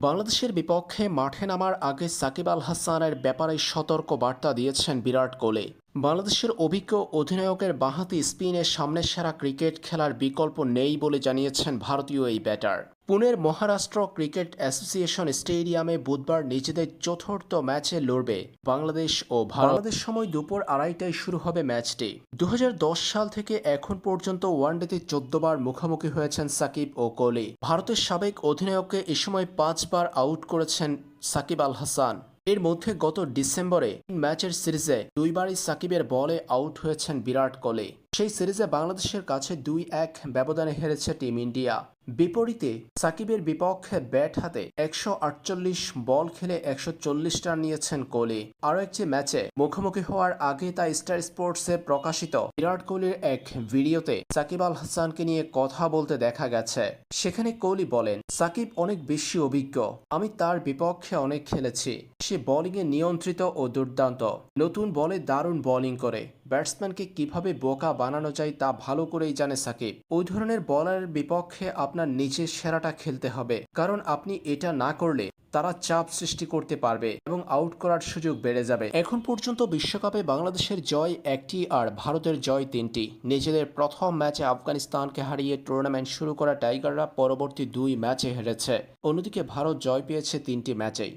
বাংলাদেশের বিপক্ষে মাঠে নামার আগে সাকিব আল হাসানের ব্যাপারে সতর্ক বার্তা দিয়েছেন বিরাট কোহলি। বাংলাদেশের অভিজ্ঞ অধিনায়কের বাঁহাতি স্পিনের সামনে সারা ক্রিকেট খেলার বিকল্প নেই বলে জানিয়েছেন ভারতীয় এই ব্যাটার। পুনের মহারাষ্ট্র ক্রিকেট অ্যাসোসিয়েশন স্টেডিয়ামে বুধবার নিজেদের চতুর্থ ম্যাচে লড়বে বাংলাদেশ ও বাংলাদেশ সময় দুপুর আড়াইটায় শুরু হবে ম্যাচটি। দু হাজার দশ সাল থেকে এখন পর্যন্ত ওয়ানডেতে চোদ্দবার মুখোমুখি হয়েছেন সাকিব ও কোহলি। ভারতের সাবেক অধিনায়ককে এ সময় পাঁচবার আউট করেছেন সাকিব আল হাসান। এর মধ্যে গত ডিসেম্বরে ম্যাচের সিরিজে দুইবারই সাকিবের বলে আউট হয়েছেন বিরাট কোহলি। সেই সিরিজে বাংলাদেশের কাছে দুই এক ব্যবধানে হেরেছে টিম ইন্ডিয়া। বিপরীতে সাকিবের বিপক্ষে ব্যাট হাতে একশো আটচল্লিশ বল খেলে একশো চল্লিশ রান নিয়েছেন কোহলি। আরও একটি ম্যাচে মুখোমুখি হওয়ার আগে তা স্টার স্পোর্টসে প্রকাশিত বিরাট কোহলির এক ভিডিওতে সাকিব আল হাসানকে নিয়ে কথা বলতে দেখা গেছে। সেখানে কোহলি বলেন, সাকিব অনেক বেশি অভিজ্ঞ। আমি তার বিপক্ষে অনেক খেলেছি। সে বোলিংয়ে নিয়ন্ত্রিত ও দুর্দান্ত। নতুন বলে দারুণ বোলিং করে। ব্যাটসম্যানকে কীভাবে বোকা বানানো যায় তা ভালো করেই জানে সাকিব। ওই ধরনের বলারের বিপক্ষে আপনার নিজের সেরাটা খেলতে হবে, কারণ আপনি এটা না করলে তারা চাপ সৃষ্টি করতে পারবে এবং আউট করার সুযোগ বেড়ে যাবে। এখন পর্যন্ত বিশ্বকাপে বাংলাদেশের জয় একটি আর ভারতের জয় তিনটি। নিজেদের প্রথম ম্যাচে আফগানিস্তানকে হারিয়ে টুর্নামেন্ট শুরু করা টাইগাররা পরবর্তী দুই ম্যাচে হেরেছে। অন্যদিকে ভারত জয় পেয়েছে তিনটি ম্যাচেই।